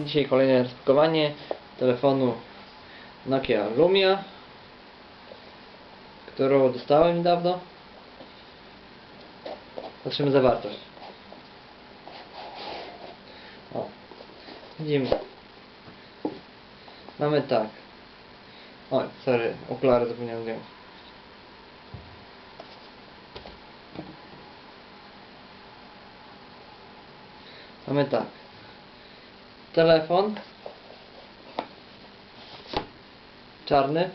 Dzisiaj kolejne rozpakowanie telefonu Nokia Lumia, którą dostałem niedawno. Patrzymy zawartość. O, widzimy. Mamy tak. Oj, sorry, okulary zapomniałem zdjąć. Mamy tak. Telefon. Czarny.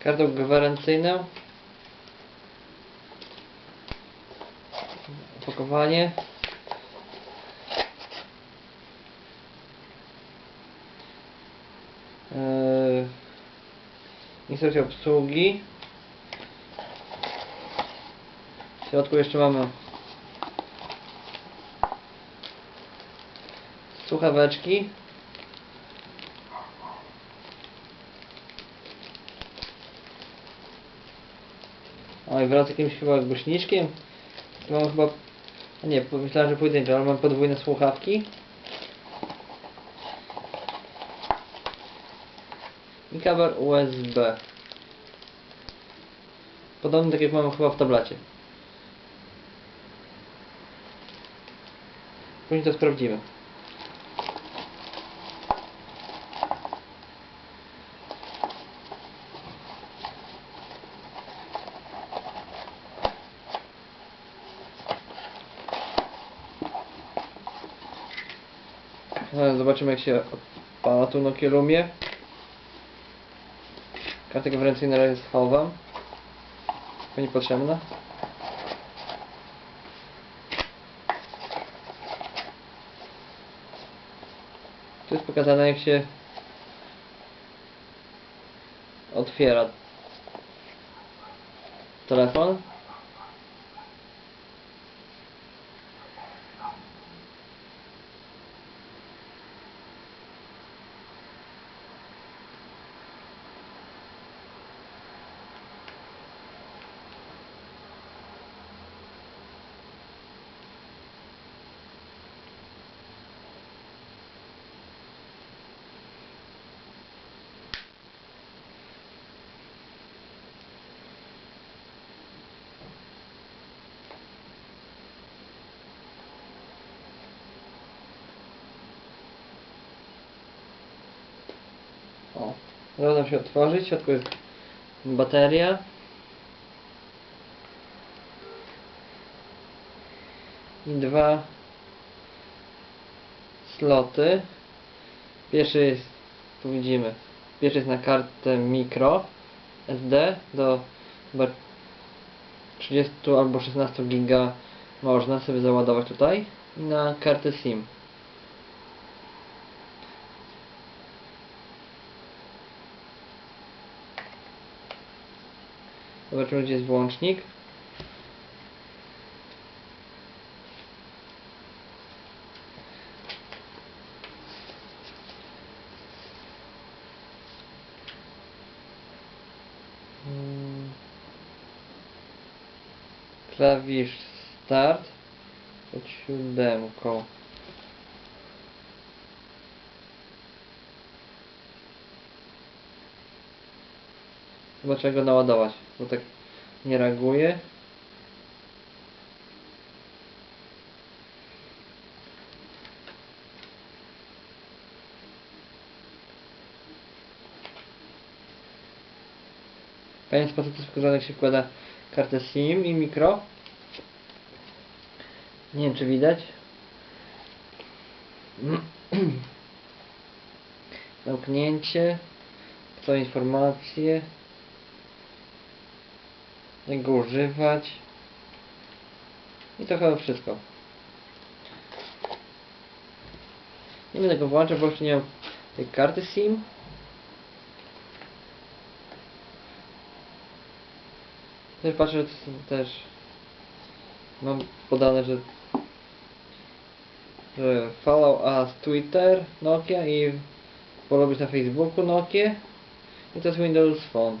Kartą gwarancyjną. Opakowanie. Eee, instrukcja obsługi. W środku jeszcze mamy słuchaweczki. O i wraz jakimś chyba głośniczkiem. Mam chyba... Nie, myślałem, że pojedyncze, ale mam podwójne słuchawki. I kabel USB. Podobny tak jak mamy chyba w tablecie. Później to sprawdzimy. E, Zobaczymy jak się odpala tu Nokia Lumie. Kartę gwarancyjną na razie schowam. Niepotrzebna. Tu jest pokazane jak się otwiera telefon. O, zaraz się otworzyć. W środku jest bateria. I dwa sloty. Pierwszy jest, tu widzimy, pierwszy jest na kartę mikro SD do chyba 30 albo 16 giga można sobie załadować tutaj na kartę SIM. Zobaczymy gdzie jest włącznik. Mm. Klawisz start pod siódemką. Chyba trzeba go naładować, bo tak nie reaguje. W pewien sposób jest pokazane się wkłada kartę SIM i mikro. Nie wiem czy widać. Zamknięcie. Co informacje. Jak go używać. I to chyba wszystko. Nie będę go włączał, bo jeszcze nie mam tej karty SIM. Też patrzę, też mam podane, że że follow us Twitter Nokia i polubić na Facebooku Nokia i to jest Windows Phone.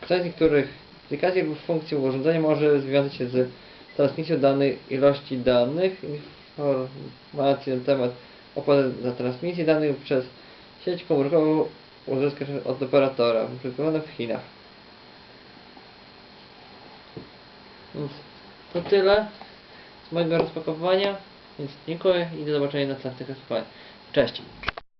Ktoś z niektórych aplikacji lub funkcji urządzenia może związać się z transmisją danych, ilości danych, informacji na temat opłaty za transmisję danych przez sieć komórkową uzyskasz od operatora, wyprodukowane w Chinach. Więc to tyle z mojego rozpakowania, więc dziękuję i do zobaczenia na następnych rozpakowaniach. Cześć!